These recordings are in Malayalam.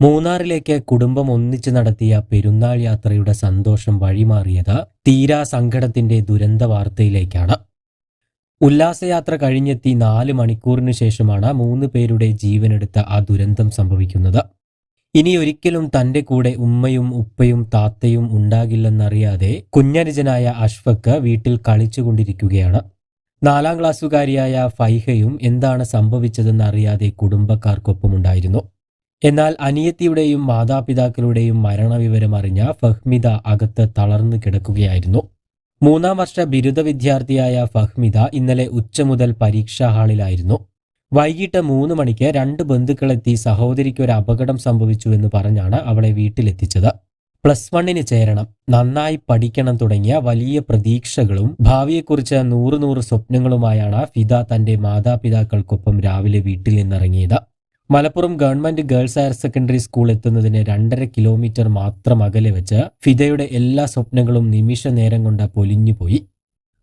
മൂന്നാറിലേക്ക് കുടുംബം ഒന്നിച്ചു നടത്തിയ പെരുന്നാൾ യാത്രയുടെ സന്തോഷം വഴിമാറിയത് തീരാ സങ്കടത്തിന്റെ ദുരന്ത വാർത്തയിലേക്കാണ്. ഉല്ലാസയാത്ര കഴിഞ്ഞെത്തി നാല് മണിക്കൂറിനു ശേഷമാണ് മൂന്ന് പേരുടെ ജീവനെടുത്ത ആ ദുരന്തം സംഭവിക്കുന്നത്. ഇനി ഒരിക്കലും തന്റെ കൂടെ ഉമ്മയും ഉപ്പയും താത്തയും ഉണ്ടാകില്ലെന്നറിയാതെ കുഞ്ഞനുജനായ അഷ്ഫക്ക് വീട്ടിൽ കളിച്ചുകൊണ്ടിരിക്കുകയാണ്. നാലാം ക്ലാസ്സുകാരിയായ ഫൈഹയും എന്താണ് സംഭവിച്ചതെന്നറിയാതെ കുടുംബക്കാർക്കൊപ്പമുണ്ടായിരുന്നു. എന്നാൽ അനിയത്തിയുടെയും മാതാപിതാക്കളുടെയും മരണവിവരം അറിഞ്ഞ ഫഹ്മിദ അകത്ത് തളർന്നു കിടക്കുകയായിരുന്നു. മൂന്നാം വർഷ ബിരുദ വിദ്യാർത്ഥിയായ ഫഹ്മിദ ഇന്നലെ ഉച്ച മുതൽ പരീക്ഷാ ഹാളിലായിരുന്നു. വൈകിട്ട് മൂന്ന് മണിക്ക് രണ്ട് ബന്ധുക്കളെത്തി സഹോദരിക്ക് ഒരു അപകടം സംഭവിച്ചു എന്ന് പറഞ്ഞാണ് അവളെ വീട്ടിലെത്തിച്ചത്. പ്ലസ് വണ്ണിന് ചേരണം നന്നായി പഠിക്കണം തുടങ്ങിയ വലിയ പ്രതീക്ഷകളും ഭാവിയെക്കുറിച്ച് നൂറ് നൂറ് സ്വപ്നങ്ങളുമായാണ് ഫിദ തന്റെ മാതാപിതാക്കൾക്കൊപ്പം രാവിലെ വീട്ടിൽ നിന്നിറങ്ങിയത്. Malappuram government girls higher secondary school എത്തുന്നതിന് രണ്ടര കിലോമീറ്റർ മാത്രം അകലെ വെച്ച് ഫിദയുടെ എല്ലാ സ്വപ്നങ്ങളും നിമിഷ നേരം കൊണ്ട് പൊലിഞ്ഞുപോയി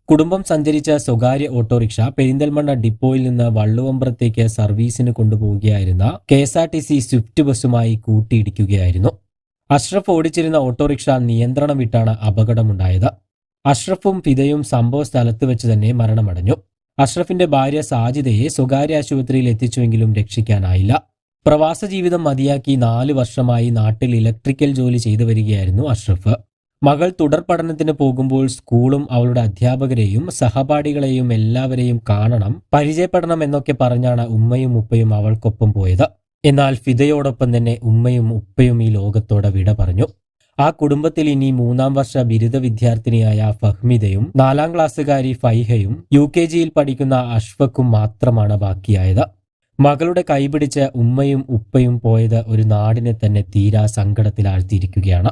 കുടുംബം സഞ്ചരിച്ച സ്വകാര്യ ഓട്ടോറിക്ഷ പെരിന്തൽമണ്ണ ഡിപ്പോയിൽ നിന്ന് വള്ളുവമ്പ്രത്തേക്ക് സർവീസിന് കൊണ്ടുപോവുകയായിരുന്ന K S R T C swift ബസ്സുമായി കൂട്ടിയിടിക്കുകയായിരുന്നു. അഷ്റഫ് ഓടിച്ചിരുന്ന ഓട്ടോറിക്ഷ നിയന്ത്രണം വിട്ടാണ് അപകടമുണ്ടായത്. അഷ്റഫും ഫിദയും സംഭവ സ്ഥലത്ത് വെച്ച് തന്നെ മരണമടഞ്ഞു. അഷ്റഫിന്റെ ഭാര്യ സാജിദയെ സ്വകാര്യ ആശുപത്രിയിൽ എത്തിച്ചുവെങ്കിലും രക്ഷിക്കാനായില്ല. പ്രവാസ ജീവിതം മതിയാക്കി നാല് വർഷമായി നാട്ടിൽ ഇലക്ട്രിക്കൽ ജോലി ചെയ്തു വരികയായിരുന്നു അഷ്റഫ്. മകൾ തുടർ പഠനത്തിന് പോകുമ്പോൾ സ്കൂളും അവളുടെ അധ്യാപകരെയും സഹപാഠികളെയും എല്ലാവരെയും കാണണം പരിചയപ്പെടണം എന്നൊക്കെ പറഞ്ഞാണ് ഉമ്മയും ഉപ്പയും അവൾക്കൊപ്പം പോയത്. എന്നാൽ ഫിദയോടൊപ്പം തന്നെ ഉമ്മയും ഉപ്പയും ഈ ലോകത്തോടെ വിട പറഞ്ഞു. ആ കുടുംബത്തിൽ ഇനി മൂന്നാം വർഷ ബിരുദ വിദ്യാർത്ഥിനിയായ ഫഹ്മിദയും നാലാം ക്ലാസ്സുകാരി ഫൈഹയും യു കെ ജിയിൽ പഠിക്കുന്ന അഷ്ഫക്കും മാത്രമാണ് ബാക്കിയായത്. മകളുടെ കൈപിടിച്ച് ഉമ്മയും ഉപ്പയും പോയത് ഒരു നാടിനെ തന്നെ തീരാ സങ്കടത്തിലാഴ്ത്തിയിരിക്കുകയാണ്.